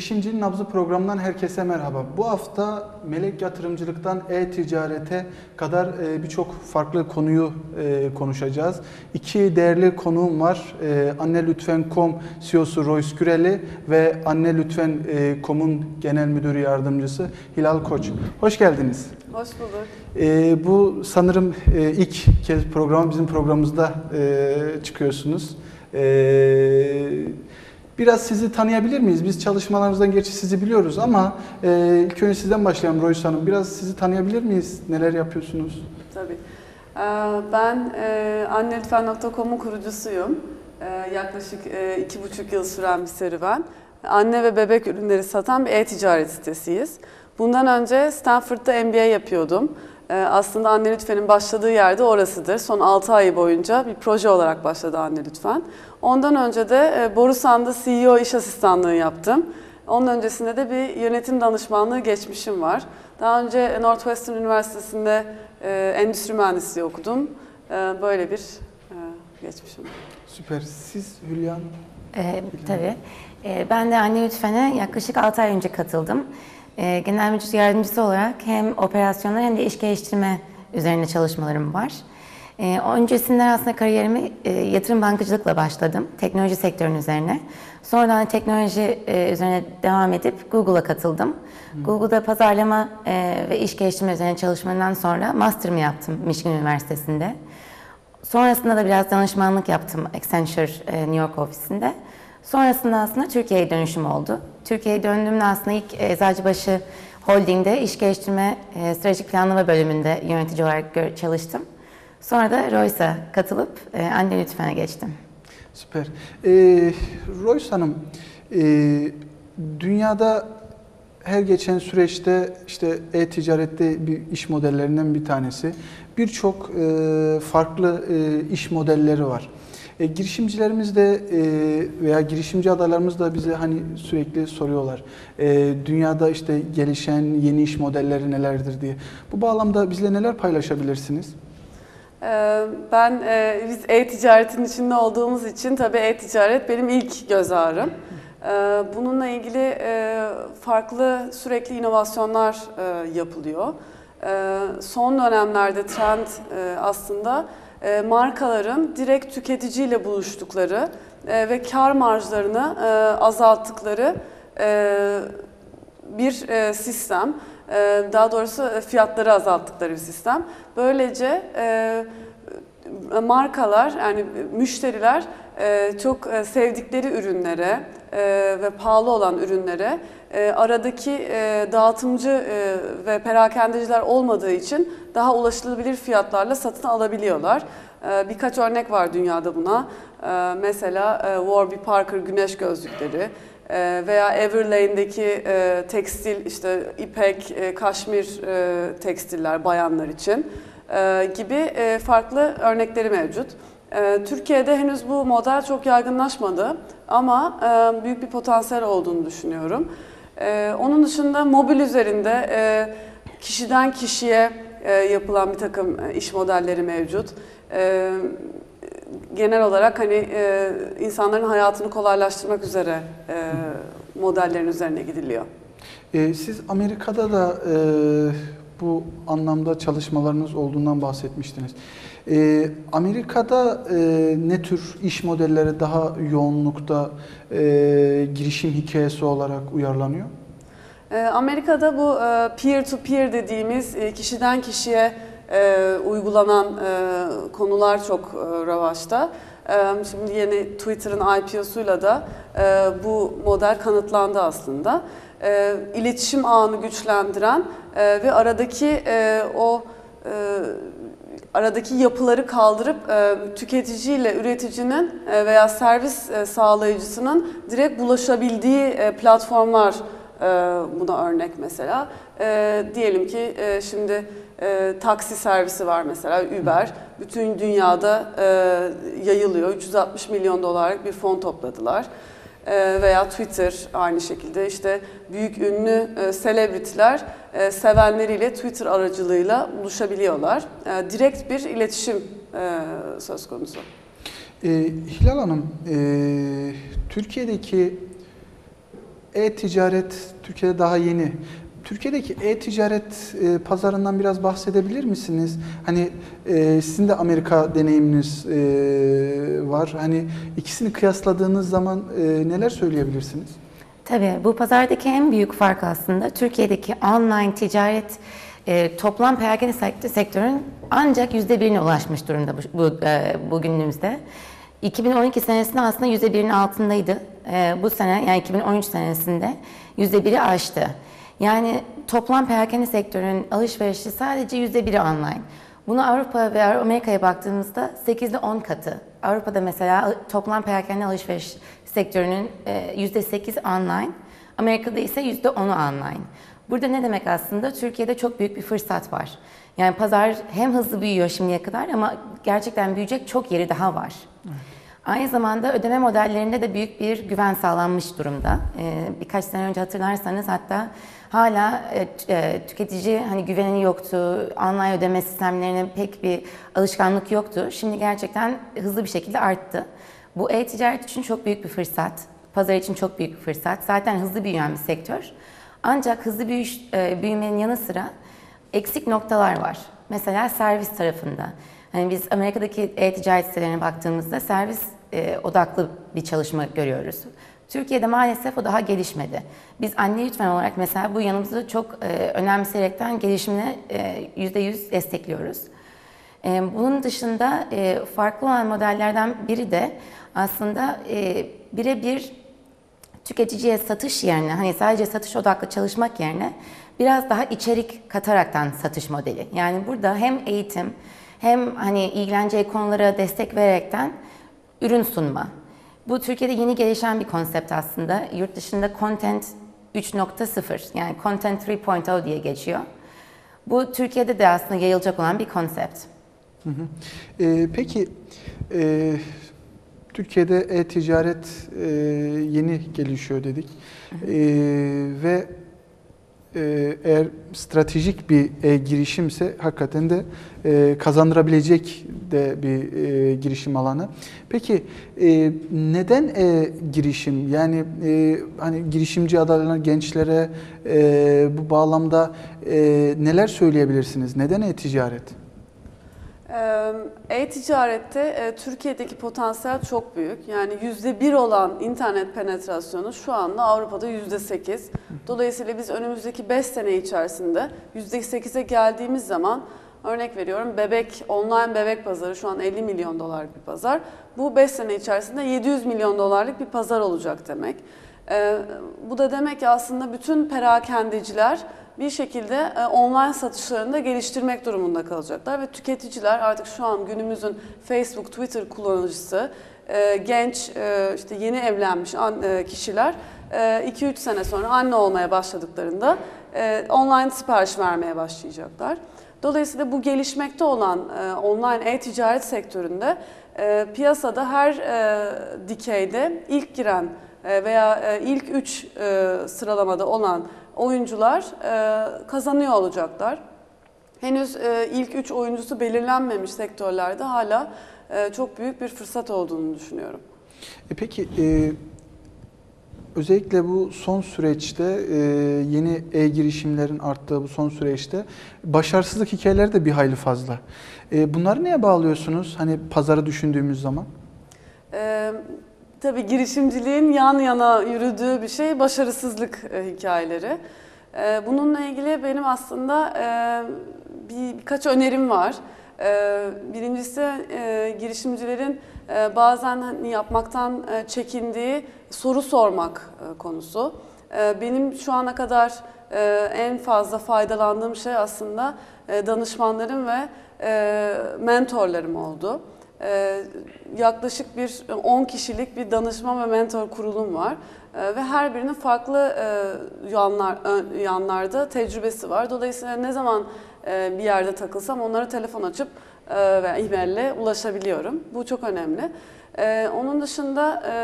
Girişimcinin Nabzı programından herkese merhaba. Bu hafta melek yatırımcılıktan e-ticarete kadar e, birçok farklı konuyu e, konuşacağız. İki değerli konuğum var. E, Anne Lütfen.com CEO'su Royce Güreli ve Anne Lütfen.com'un genel müdürü yardımcısı Hilal Koç. Hoş geldiniz. Hoş bulduk. Bu sanırım ilk kez program bizim programımızda çıkıyorsunuz. E, biraz sizi tanıyabilir miyiz? Biz çalışmalarınızdan gerçi sizi biliyoruz ama e, ilk önce sizden başlayalım Royce Hanım. Biraz sizi tanıyabilir miyiz? Neler yapıyorsunuz? Tabii. Ee, Ben e, annelütfen.com'un kurucusuyum. Ee, Yaklaşık e, iki buçuk yıl süren bir serüven. Anne ve bebek ürünleri satan bir e-ticaret sitesiyiz. Bundan önce Stanford'da MBA yapıyordum. Ee, Aslında Anne Lütfen'in başladığı yerde orasıdır. Son 6 ay boyunca bir proje olarak başladı Anne Lütfen. Ondan önce de e, Borusan'da CEO iş asistanlığı yaptım. Onun öncesinde de bir yönetim danışmanlığı geçmişim var. Daha önce Northwestern Üniversitesi'nde e, endüstri mühendisliği okudum. E, böyle bir geçmişim var. Süper. Siz Hülya Hanım? Ee, tabii. Ee, ben de Anne Lütfen'e yaklaşık 6 ay önce katıldım. Ee, genel müdür yardımcısı olarak hem operasyonlar hem de iş geliştirme üzerine çalışmalarım var. Ee, öncesinde aslında kariyerimi e, yatırım bankacılıkla başladım. Teknoloji sektörünün üzerine. Sonradan teknoloji e, üzerine devam edip Google'a katıldım. Google'da pazarlama e, ve iş geliştirme üzerine çalışmadan sonra master'ımı yaptım Michigan Üniversitesi'nde. Sonrasında da biraz danışmanlık yaptım Accenture e, New York ofisinde. Sonrasında aslında Türkiye'ye dönüşüm oldu. Türkiye'ye döndüğümde aslında ilk Eczacıbaşı Holding'de iş geliştirme e, stratejik planlama bölümünde yönetici olarak çalıştım. Sonra da Royce'a katılıp e, Anne Lütfen'e geçtim. Süper. Ee, Royce Hanım, e, dünyada her geçen süreçte işte e-ticarette bir iş modellerinden bir tanesi. Birçok e, farklı e, iş modelleri var. E, girişimcilerimiz de e, veya girişimci adaylarımız da bize hani sürekli soruyorlar. E, dünyada işte gelişen yeni iş modelleri nelerdir diye. Bu bağlamda bizle neler paylaşabilirsiniz? Ee, Ben, e, biz e-ticaretin içinde olduğumuz için tabii e-ticaret benim ilk göz ağrım. Ee, Bununla ilgili e, farklı sürekli inovasyonlar e, yapılıyor. Son dönemlerde trend e, aslında e, markaların direkt tüketiciyle buluştukları e, ve kar marjlarını e, azalttıkları bir sistem. Daha doğrusu fiyatları azalttıkları bir sistem. Böylece markalar yani müşteriler e, çok e, sevdikleri ürünlere e, ve pahalı olan ürünlere aradaki dağıtımcı ve perakendeciler olmadığı için daha ulaşılabilir fiyatlarla satın alabiliyorlar. Birkaç örnek var dünyada buna. Mesela Warby Parker güneş gözlükleri, veya Everlane'deki tekstil işte ipek, kaşmir tekstiller bayanlar için gibi e, farklı örnekleri mevcut. E, Türkiye'de henüz bu model çok yaygınlaşmadı ama e, büyük bir potansiyel olduğunu düşünüyorum. E, onun dışında mobil üzerinde e, kişiden kişiye e, yapılan bir takım e, iş modelleri mevcut. E, genel olarak hani e, insanların hayatını kolaylaştırmak üzere e, modellerin üzerine gidiliyor. Siz Amerika'da da e, bu anlamda çalışmalarınız olduğundan bahsetmiştiniz. Ee, Amerika'da e, ne tür iş modelleri daha yoğunlukta e, girişim hikayesi olarak uyarlanıyor? E, Amerika'da bu e, peer to peer dediğimiz e, kişiden kişiye e, uygulanan e, konular çok e, revaçta. E, Şimdi yeni Twitter'ın IPO'suyla da e, bu model kanıtlandı aslında. E, İletişim ağını güçlendiren e, ve aradaki e, o e, aradaki yapıları kaldırıp e, tüketiciyle üreticinin e, veya servis e, sağlayıcısının direkt bulaşabildiği e, platformlar e, buna örnek mesela. E, diyelim ki e, şimdi e, taksi servisi var mesela Uber. Bütün dünyada e, yayılıyor. 360 milyon dolarlık bir fon topladılar. E, veya Twitter aynı şekilde işte büyük ünlü e, selebritiler e, sevenleriyle Twitter aracılığıyla buluşabiliyorlar. E, direkt bir iletişim e, söz konusu. Ee, Hilal Hanım, e, Türkiye'deki e-ticaret Türkiye'de daha yeni. Türkiye'deki e-ticaret e, pazarından biraz bahsedebilir misiniz? Hani e, sizin de Amerika deneyiminiz e, var. Hani ikisini kıyasladığınız zaman e, neler söyleyebilirsiniz? Tabii bu pazardaki en büyük fark aslında Türkiye'deki online ticaret e, toplam perakende sekt- sektörün ancak %1'ine ulaşmış durumda bu, bu, e, bugünümüzde. 2012 senesinde aslında %1'in altındaydı. E, bu sene yani 2013 senesinde %1'i aştı. Yani toplam perakende sektörün alışverişi sadece %1'i online. Bunu Avrupa ve Amerika'ya baktığımızda 8'de 10 katı. Avrupa'da mesela toplam perakende alışveriş sektörünün e, %8 online, Amerika'da ise %10'u online. Burada ne demek aslında? Türkiye'de çok büyük bir fırsat var. Yani pazar hem hızlı büyüyor şimdiye kadar ama gerçekten büyüyecek çok yeri daha var. Aynı zamanda ödeme modellerinde de büyük bir güven sağlanmış durumda. Ee, birkaç sene önce hatırlarsanız hatta hala e, e, tüketici hani güveni yoktu, online ödeme sistemlerine pek bir alışkanlık yoktu. Şimdi gerçekten hızlı bir şekilde arttı. Bu e-ticaret için çok büyük bir fırsat, pazar için çok büyük bir fırsat. Zaten hızlı büyüyen bir sektör. Ancak hızlı büyüş, e, büyümenin yanı sıra eksik noktalar var. Mesela servis tarafında. Hani biz Amerika'daki e-ticaret sitelerine baktığımızda servis e, odaklı bir çalışma görüyoruz. Türkiye'de maalesef o daha gelişmedi. Biz anne lütfen olarak mesela bu yanımızı çok e, önemseyerekten gelişimini e, %100 destekliyoruz. E, bunun dışında e, farklı olan modellerden biri de aslında e, birebir tüketiciye satış yerine hani sadece satış odaklı çalışmak yerine biraz daha içerik kataraktan satış modeli. Yani burada hem eğitim hem hani ilgileneceği konulara destek vererekten ürün sunma. Bu Türkiye'de yeni gelişen bir konsept aslında. Yurt dışında Content 3.0 yani Content 3.0 diye geçiyor. Bu Türkiye'de de aslında yayılacak olan bir konsept. Ee, peki e, Türkiye'de e-ticaret e, yeni gelişiyor dedik Ee, ve e, eğer stratejik bir e-girişimse hakikaten de e, kazandırabilecek de bir e, girişim alanı. Peki e, neden e-girişim? Yani e, hani girişimci adaylarına, gençlere e, bu bağlamda e, neler söyleyebilirsiniz? Neden e-ticaret? E-ticarette e, Türkiye'deki potansiyel çok büyük. Yani yüzde bir olan internet penetrasyonu şu anda Avrupa'da yüzde sekiz. Dolayısıyla biz önümüzdeki 5 sene içerisinde yüzde sekize geldiğimiz zaman örnek veriyorum bebek online bebek pazarı şu an 50 milyon dolarlık bir pazar. Bu 5 sene içerisinde 700 milyon dolarlık bir pazar olacak demek. Bu da demek ki aslında bütün perakendeciler bir şekilde e, online satışlarını da geliştirmek durumunda kalacaklar ve tüketiciler artık şu an günümüzün Facebook, Twitter kullanıcısı, e, genç e, işte yeni evlenmiş an- e, kişiler 2-3 sene sonra anne olmaya başladıklarında e, online sipariş vermeye başlayacaklar. Dolayısıyla bu gelişmekte olan e, online e-ticaret sektöründe e, piyasada her e, dikeyde ilk giren e, veya e, ilk 3 sıralamada olan oyuncular e, kazanıyor olacaklar. Henüz e, ilk 3 oyuncusu belirlenmemiş sektörlerde hala e, çok büyük bir fırsat olduğunu düşünüyorum. E peki e, özellikle bu son süreçte e, yeni e-girişimlerin arttığı bu son süreçte başarısızlık hikayeleri de bir hayli fazla. E, bunları neye bağlıyorsunuz? Hani pazarı düşündüğümüz zaman? Ee, tabii girişimciliğin yan yana yürüdüğü bir şey başarısızlık e, hikayeleri. Ee, bununla ilgili benim aslında e, bir, birkaç önerim var. Birincisi e, girişimcilerin e, bazen hani yapmaktan e, çekindiği soru sormak e, konusu. E, benim şu ana kadar e, en fazla faydalandığım şey aslında e, danışmanlarım ve e, mentorlarım oldu. Ee, yaklaşık bir 10 kişilik bir danışman ve mentor kurulum var. Ee, ve her birinin farklı e, yanlar ö- yanlarda tecrübesi var. Dolayısıyla ne zaman e, bir yerde takılsam onlara telefon açıp e, ve e-maille ulaşabiliyorum. Bu çok önemli. Ee, onun dışında e,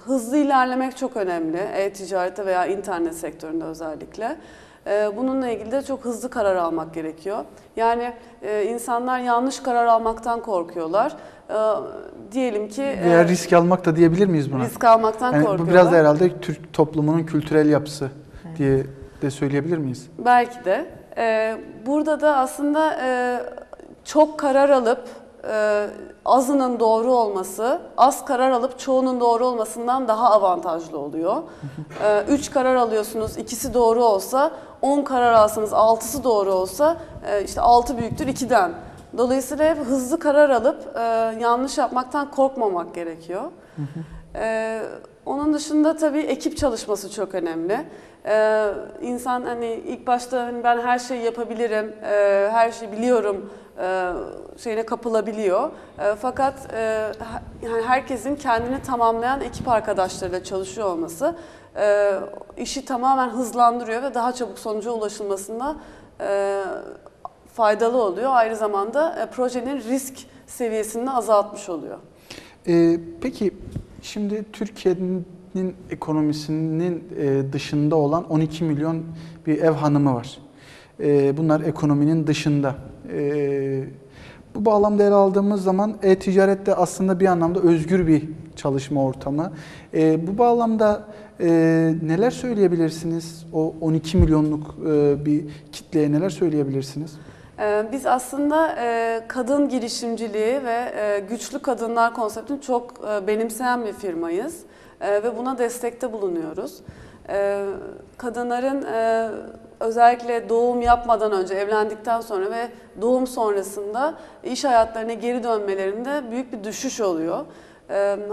hızlı ilerlemek çok önemli. E-ticarette veya internet sektöründe özellikle. E, bununla ilgili de çok hızlı karar almak gerekiyor. Yani e, insanlar yanlış karar almaktan korkuyorlar. E, diyelim ki e, Veya risk almak da diyebilir miyiz buna? risk almaktan Yani korkuyorlar. bu biraz da herhalde Türk toplumunun kültürel yapısı diye de söyleyebilir miyiz? Belki de. Ee, burada da aslında e, çok karar alıp e, azının doğru olması, az karar alıp çoğunun doğru olmasından daha avantajlı oluyor. Ee, üç karar alıyorsunuz, ikisi doğru olsa, on karar alsanız altısı doğru olsa, e, işte altı büyüktür ikiden. Dolayısıyla hep hızlı karar alıp e, yanlış yapmaktan korkmamak gerekiyor. Onun dışında tabii ekip çalışması çok önemli. Ee, insan hani ilk başta hani ben her şeyi yapabilirim, e, her şeyi biliyorum e, şeyine kapılabiliyor. E, fakat e, yani herkesin kendini tamamlayan ekip arkadaşlarıyla çalışıyor olması e, işi tamamen hızlandırıyor ve daha çabuk sonuca ulaşılmasında e, faydalı oluyor. Aynı zamanda e, projenin risk seviyesini azaltmış oluyor. Ee, peki şimdi Türkiye'nin ekonomisinin e, dışında olan 12 milyon bir ev hanımı var. Ee, bunlar ekonominin dışında. Ee, bu bağlamda ele aldığımız zaman e-ticaret de aslında bir anlamda özgür bir çalışma ortamı. Ee, bu bağlamda e, neler söyleyebilirsiniz? O 12 milyonluk e, bir kitleye neler söyleyebilirsiniz? Ee, Biz aslında e, kadın girişimciliği ve güçlü kadınlar konseptini çok benimseyen bir firmayız ve buna destekte bulunuyoruz. Kadınların özellikle doğum yapmadan önce, evlendikten sonra ve doğum sonrasında iş hayatlarına geri dönmelerinde büyük bir düşüş oluyor.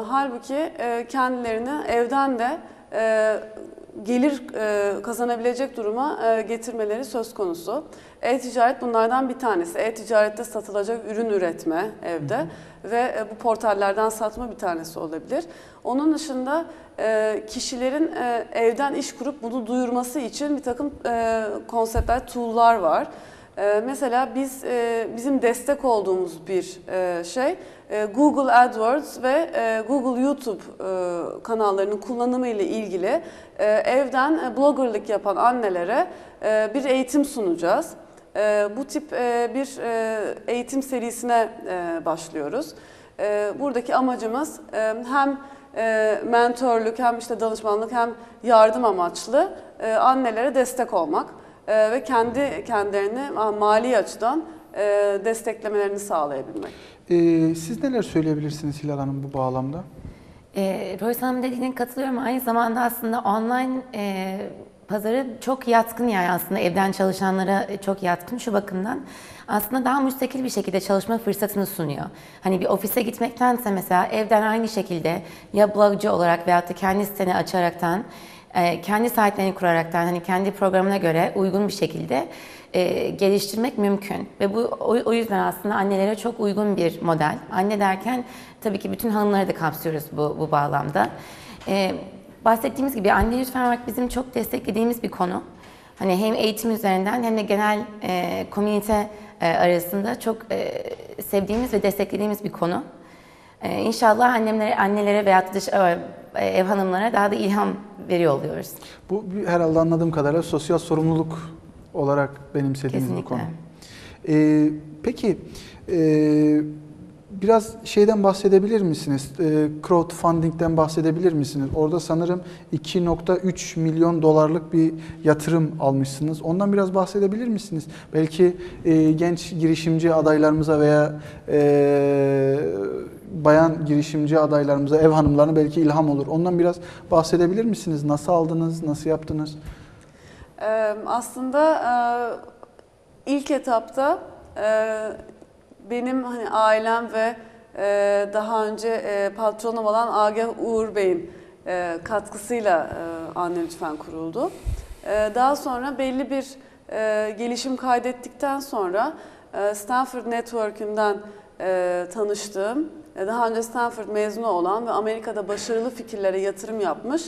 Halbuki kendilerini evden de gelir e, kazanabilecek duruma e, getirmeleri söz konusu. E-ticaret bunlardan bir tanesi. E-ticarette satılacak ürün üretme evde ve e, bu portallerden satma bir tanesi olabilir. Onun dışında e, kişilerin e, evden iş kurup bunu duyurması için bir takım e, konseptler, tool'lar var. E, mesela biz e, bizim destek olduğumuz bir e, şey e, Google AdWords ve Google YouTube kanallarının kullanımı ile ilgili evden e, bloggerlık yapan annelere bir eğitim sunacağız. Bu tip bir eğitim serisine başlıyoruz. Buradaki amacımız hem mentorluk hem işte danışmanlık hem yardım amaçlı annelere destek olmak e, ve kendi kendilerini mali açıdan e, desteklemelerini sağlayabilmek. Ee, siz neler söyleyebilirsiniz Hilal Hanım bu bağlamda? E, Royce Hanım dediğine katılıyorum. Aynı zamanda aslında online e, pazarı çok yatkın yani aslında evden çalışanlara çok yatkın şu bakımdan. Aslında daha müstakil bir şekilde çalışma fırsatını sunuyor. Hani bir ofise gitmektense mesela evden aynı şekilde ya blogcu olarak veyahut da kendi siteni açaraktan e, kendi sahiplerini kuraraktan hani kendi programına göre uygun bir şekilde e, geliştirmek mümkün. Ve bu o, o yüzden aslında annelere çok uygun bir model. Anne derken tabii ki bütün hanımları da kapsıyoruz bu, bu bağlamda. E, bahsettiğimiz gibi anne lütfen olarak bizim çok desteklediğimiz bir konu. Hani hem eğitim üzerinden hem de genel e, komünite e, arasında çok e, sevdiğimiz ve desteklediğimiz bir konu. E, inşallah annemlere, annelere veya dış e, ev hanımlara daha da ilham veriyor oluyoruz. Bu bir- herhalde anladığım kadarıyla sosyal sorumluluk olarak benimsediğiniz bir Kesinlikle. konu. Ee, peki e, biraz şeyden bahsedebilir misiniz? E, crowdfunding'den bahsedebilir misiniz? Orada sanırım 2.3 milyon dolarlık bir yatırım almışsınız. Ondan biraz bahsedebilir misiniz? Belki e, genç girişimci adaylarımıza veya e, bayan girişimci adaylarımıza, ev hanımlarına belki ilham olur. Ondan biraz bahsedebilir misiniz? Nasıl aldınız? Nasıl yaptınız? Aslında ilk etapta benim hani ailem ve e, daha önce e, patronum olan Agah Uğur Bey'in e, katkısıyla e, Anne Lütfen kuruldu. E, Daha sonra belli bir e, gelişim kaydettikten sonra e, Stanford Network'ünden e, tanıştığım, e, daha önce Stanford mezunu olan ve Amerika'da başarılı fikirlere yatırım yapmış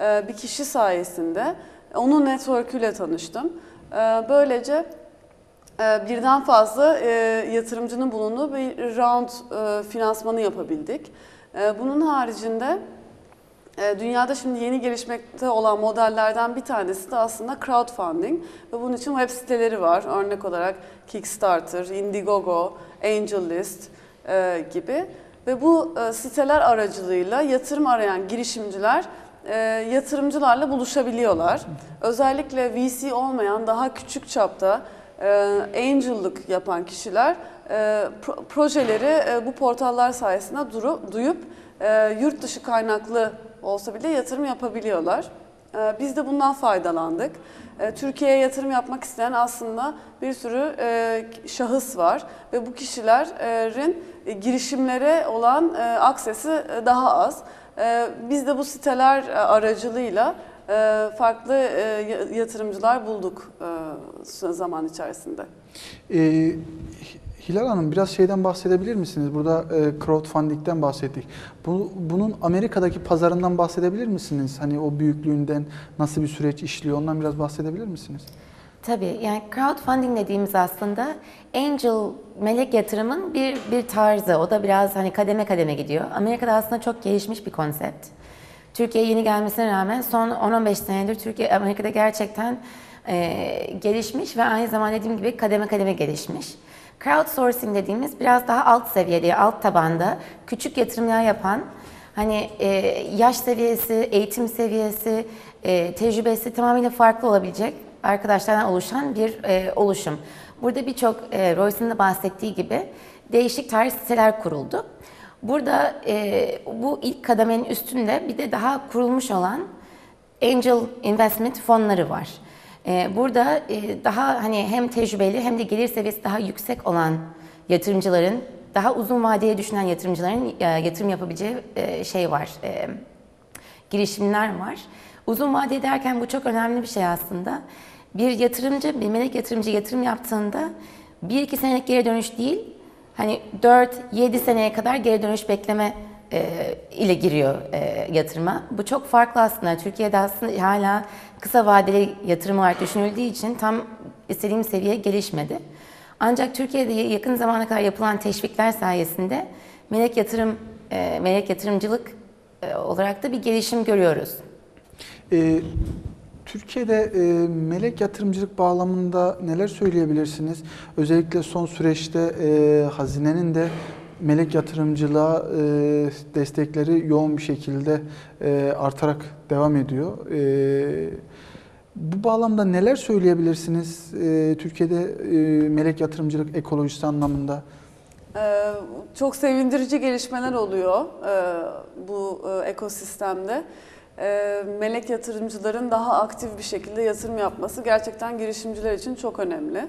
e, bir kişi sayesinde onun network'üyle tanıştım. E, Böylece birden fazla e, yatırımcının bulunduğu bir round e, finansmanı yapabildik. E, Bunun haricinde E, Dünyada şimdi yeni gelişmekte olan modellerden bir tanesi de aslında crowdfunding ve bunun için web siteleri var. Örnek olarak Kickstarter, Indiegogo, AngelList gibi ve bu siteler aracılığıyla yatırım arayan girişimciler yatırımcılarla buluşabiliyorlar. Özellikle VC olmayan daha küçük çapta angel'lık yapan kişiler e, pro- projeleri e, bu portallar sayesinde duyup e, yurt dışı kaynaklı olsa bile yatırım yapabiliyorlar. E, biz de bundan faydalandık. E, Türkiye'ye yatırım yapmak isteyen aslında bir sürü e, şahıs var ve bu kişilerin e, girişimlere olan e, aksesi e, daha az. E, biz de bu siteler e, aracılığıyla e, farklı e, ya- yatırımcılar bulduk e, zaman içerisinde. Ee, Hilal Hanım biraz şeyden bahsedebilir misiniz? Burada e, crowdfunding'den bahsettik. Bu, bunun Amerika'daki pazarından bahsedebilir misiniz? Hani o büyüklüğünden nasıl bir süreç işliyor ondan biraz bahsedebilir misiniz? Tabii yani crowdfunding dediğimiz aslında angel melek yatırımın bir bir tarzı. O da biraz hani kademe kademe gidiyor. Amerika'da aslında çok gelişmiş bir konsept. Türkiye'ye yeni gelmesine rağmen son 10-15 senedir Türkiye Amerika'da gerçekten e, gelişmiş ve aynı zamanda dediğim gibi kademe kademe gelişmiş. Crowdsourcing dediğimiz biraz daha alt seviyede, alt tabanda küçük yatırımlar yapan Hani e, yaş seviyesi, eğitim seviyesi, e, tecrübesi tamamıyla farklı olabilecek arkadaşlardan oluşan bir e, oluşum. Burada birçok e, Royce'ın da bahsettiği gibi değişik tarz siteler kuruldu. Burada e, bu ilk kademenin üstünde bir de daha kurulmuş olan angel investment fonları var. Ee, Burada e, daha hani hem tecrübeli hem de gelir seviyesi daha yüksek olan yatırımcıların, daha uzun vadeye düşünen yatırımcıların e, yatırım yapabileceği e, şey var, e, girişimler var. Uzun vade derken bu çok önemli bir şey aslında. Bir yatırımcı, bir melek yatırımcı yatırım yaptığında bir iki senelik geri dönüş değil, hani 4-7 seneye kadar geri dönüş bekleme e, ile giriyor e, yatırıma. Bu çok farklı aslında. Türkiye'de aslında hala kısa vadeli yatırım olarak düşünüldüğü için tam istediğim seviye gelişmedi. Ancak Türkiye'de yakın zamana kadar yapılan teşvikler sayesinde melek yatırım, e, melek yatırımcılık e, olarak da bir gelişim görüyoruz. Ee, Türkiye'de e, melek yatırımcılık bağlamında neler söyleyebilirsiniz? Özellikle son süreçte e, hazinenin de melek yatırımcılığa e, destekleri yoğun bir şekilde e, artarak devam ediyor. E, bu bağlamda neler söyleyebilirsiniz e, Türkiye'de e, melek yatırımcılık ekolojisi anlamında? Ee, Çok sevindirici gelişmeler oluyor e, bu e, ekosistemde. E, Melek yatırımcıların daha aktif bir şekilde yatırım yapması gerçekten girişimciler için çok önemli.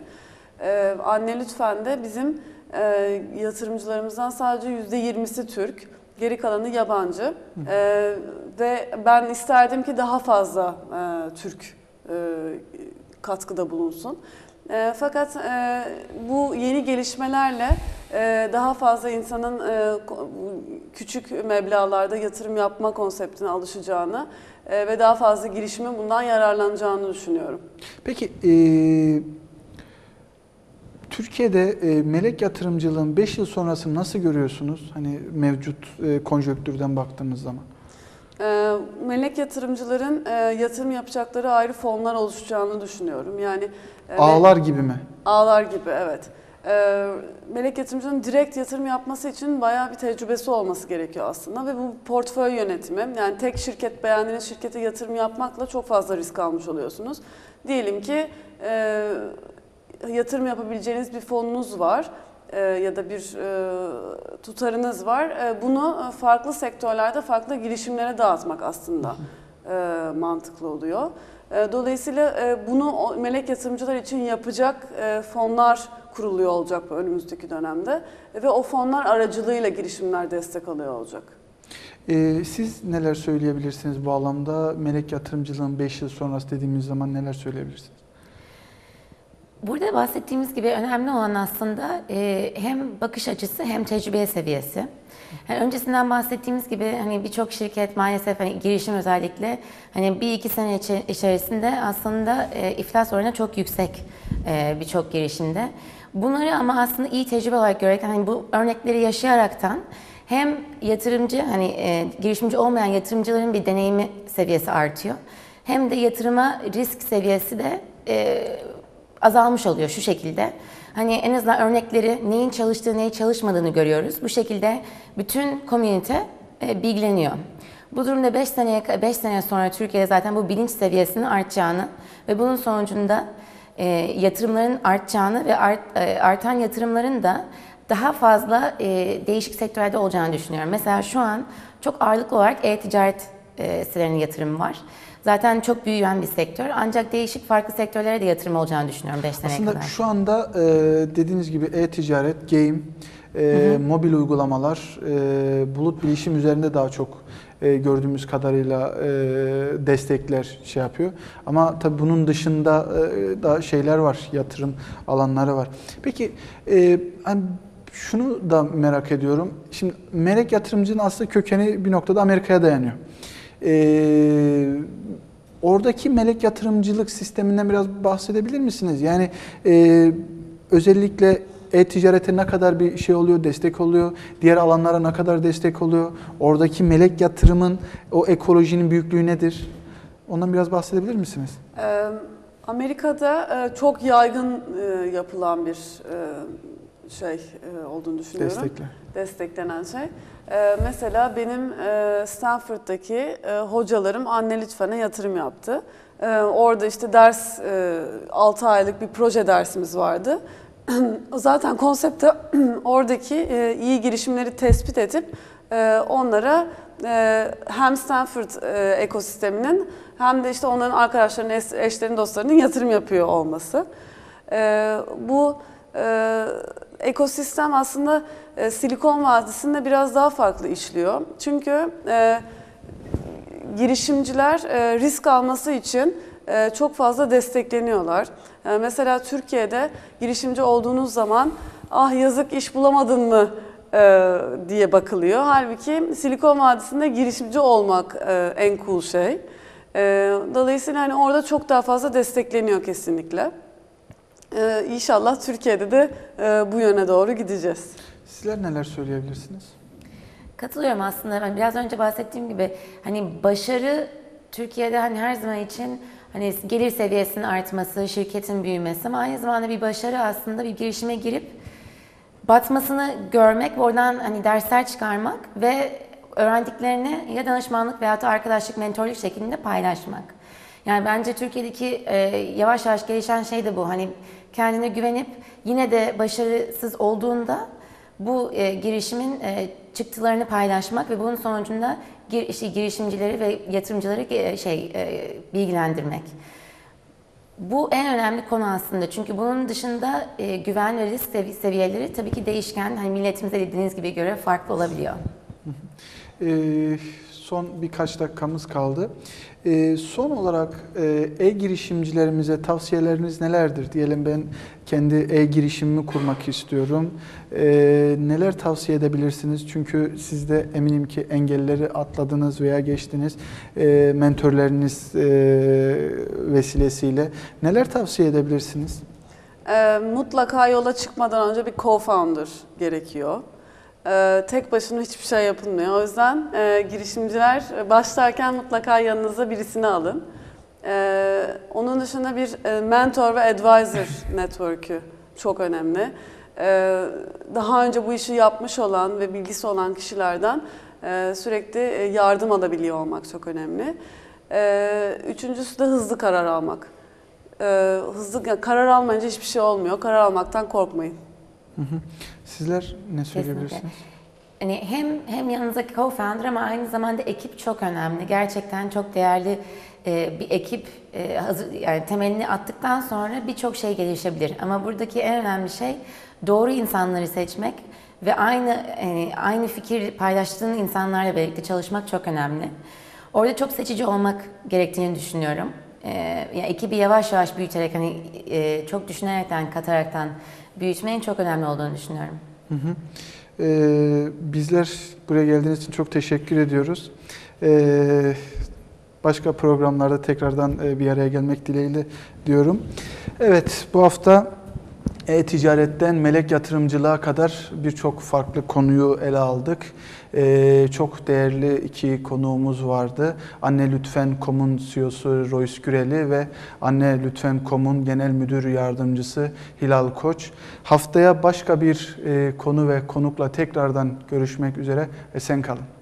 E, Anne Lütfen de bizim e, yatırımcılarımızdan sadece %20'si Türk, geri kalanı yabancı. Ve ben isterdim ki daha fazla Türk katkıda bulunsun. E, fakat e, bu yeni gelişmelerle e, daha fazla insanın e, küçük meblağlarda yatırım yapma konseptine alışacağını e, ve daha fazla girişimin bundan yararlanacağını düşünüyorum. Peki e, Türkiye'de e, melek yatırımcılığın 5 yıl sonrasını nasıl görüyorsunuz? Hani mevcut e, konjonktürden baktığınız zaman. E, Melek yatırımcıların e, yatırım yapacakları ayrı fonlar oluşacağını düşünüyorum. Yani e, Ağlar gibi mi? Ağlar gibi evet. Ee, melek yatırımcının direkt yatırım yapması için bayağı bir tecrübesi olması gerekiyor aslında ve bu portföy yönetimi yani tek şirket beğendiğiniz şirkete yatırım yapmakla çok fazla risk almış oluyorsunuz. Diyelim ki e, yatırım yapabileceğiniz bir fonunuz var ya da bir e, tutarınız var. E, bunu e, farklı sektörlerde farklı girişimlere dağıtmak aslında e, mantıklı oluyor. E, Dolayısıyla e, bunu melek yatırımcılar için yapacak e, fonlar kuruluyor olacak önümüzdeki dönemde ve o fonlar aracılığıyla girişimler destek alıyor olacak. E, siz neler söyleyebilirsiniz bu alanda? Melek yatırımcılığın 5 yıl sonrası dediğimiz zaman neler söyleyebilirsiniz? Burada bahsettiğimiz gibi önemli olan aslında e, hem bakış açısı hem tecrübe seviyesi. Yani öncesinden bahsettiğimiz gibi hani birçok şirket maalesef hani girişim özellikle hani bir iki sene içerisinde aslında e, iflas oranı çok yüksek e, birçok girişimde. Bunları ama aslında iyi tecrübe olarak görerek hani bu örnekleri yaşayaraktan hem yatırımcı hani e, girişimci olmayan yatırımcıların bir deneyimi seviyesi artıyor. Hem de yatırıma risk seviyesi de e, azalmış oluyor şu şekilde. Hani en azından örnekleri neyin çalıştığı, neyi çalışmadığını görüyoruz. Bu şekilde bütün komünite e, bilgileniyor. Bu durumda 5 seneye 5 sene sonra Türkiye'de zaten bu bilinç seviyesinin artacağını ve bunun sonucunda e, yatırımların artacağını ve art, e, artan yatırımların da daha fazla e, değişik sektörlerde olacağını düşünüyorum. Mesela şu an çok ağırlıklı olarak e-ticaret e, sitelerinin yatırımı var. Zaten çok büyüyen bir sektör ancak değişik farklı sektörlere de yatırım olacağını düşünüyorum 5 seneye Aslında kadar. şu anda e, dediğiniz gibi e-ticaret, game, e, mobil uygulamalar, e, bulut bilişim üzerinde daha çok e, gördüğümüz kadarıyla e, destekler şey yapıyor. Ama tabii bunun dışında e, daha şeyler var, yatırım alanları var. Peki e, hani şunu da merak ediyorum. Şimdi melek yatırımcının aslında kökeni bir noktada Amerika'ya dayanıyor. E, oradaki melek yatırımcılık sisteminden biraz bahsedebilir misiniz? Yani e, özellikle e-ticarete ne kadar bir şey oluyor, destek oluyor, diğer alanlara ne kadar destek oluyor, oradaki melek yatırımın o ekolojinin büyüklüğü nedir? Ondan biraz bahsedebilir misiniz? Ee, Amerika'da e, çok yaygın e, yapılan bir e, şey e, olduğunu düşünüyorum. Destekle. Desteklenen şey. Ee, mesela benim e, Stanford'daki e, hocalarım anne lütfene yatırım yaptı. Orada işte ders, e, 6 aylık bir proje dersimiz vardı. Zaten konsepte oradaki e, iyi girişimleri tespit edip e, onlara e, hem Stanford e, ekosisteminin hem de işte onların arkadaşlarının, eş- eşlerinin, dostlarının yatırım yapıyor olması. E, bu e, ekosistem aslında e, Silikon Vadisi'nde biraz daha farklı işliyor. Çünkü e, girişimciler e, risk alması için e, çok fazla destekleniyorlar. E, mesela Türkiye'de girişimci olduğunuz zaman ah yazık iş bulamadın mı e, diye bakılıyor. Halbuki Silikon Vadisi'nde girişimci olmak e, en cool şey. E, dolayısıyla hani orada çok daha fazla destekleniyor kesinlikle. E, inşallah Türkiye'de de e, bu yöne doğru gideceğiz. Sizler neler söyleyebilirsiniz? Katılıyorum aslında. Ben biraz önce bahsettiğim gibi hani başarı Türkiye'de hani her zaman için hani gelir seviyesinin artması, şirketin büyümesi ama aynı zamanda bir başarı aslında bir girişime girip batmasını görmek ve oradan hani dersler çıkarmak ve öğrendiklerini ya danışmanlık veya da arkadaşlık, mentorluk şeklinde paylaşmak. Yani bence Türkiye'deki e, yavaş yavaş gelişen şey de bu. Hani kendine güvenip yine de başarısız olduğunda bu e, girişimin e, çıktılarını paylaşmak ve bunun sonucunda gir, işte girişimcileri ve yatırımcıları e, şey e, bilgilendirmek. Bu en önemli konu aslında çünkü bunun dışında e, güven ve risk sevi- seviyeleri tabii ki değişken. Hani milletimize dediğiniz gibi göre farklı olabiliyor. Ee, son birkaç dakikamız kaldı. Ee, son olarak e, e-girişimcilerimize tavsiyeleriniz nelerdir? Diyelim ben kendi e-girişimimi kurmak istiyorum. Ee, neler tavsiye edebilirsiniz? Çünkü siz de eminim ki engelleri atladınız veya geçtiniz. Ee, mentorlarınız e, vesilesiyle. Neler tavsiye edebilirsiniz? Ee, mutlaka yola çıkmadan önce bir co-founder gerekiyor. Ee, tek başına hiçbir şey yapılmıyor. O yüzden e, girişimciler başlarken mutlaka yanınıza birisini alın. Ee, onun dışında bir e, mentor ve advisor network'ü çok önemli. Ee, daha önce bu işi yapmış olan ve bilgisi olan kişilerden e, sürekli yardım alabiliyor olmak çok önemli. Üçüncüsü de hızlı karar almak. Hızlı karar almayınca hiçbir şey olmuyor. Karar almaktan korkmayın. Sizler ne söyleyebilirsiniz? Hani hem hem yanınızdaki co-founder ama aynı zamanda ekip çok önemli. Gerçekten çok değerli e, bir ekip e, hazır, yani temelini attıktan sonra birçok şey gelişebilir. Ama buradaki en önemli şey doğru insanları seçmek ve aynı yani aynı fikir paylaştığın insanlarla birlikte çalışmak çok önemli. Orada çok seçici olmak gerektiğini düşünüyorum. E, yani ekibi yavaş yavaş büyüterek hani e, çok düşünerekten, kataraktan büyütmenin çok önemli olduğunu düşünüyorum. Hı hı. Ee, bizler buraya geldiğiniz için çok teşekkür ediyoruz. Ee, başka programlarda tekrardan e, bir araya gelmek dileğiyle diyorum. Evet, bu hafta e-ticaretten melek yatırımcılığa kadar birçok farklı konuyu ele aldık. Ee, çok değerli iki konuğumuz vardı. Anne Lütfen.com'un CEO'su Royce Güreli ve Anne Lütfen.com'un genel müdür yardımcısı Hilal Koç. Haftaya başka bir e, konu ve konukla tekrardan görüşmek üzere. Esen kalın.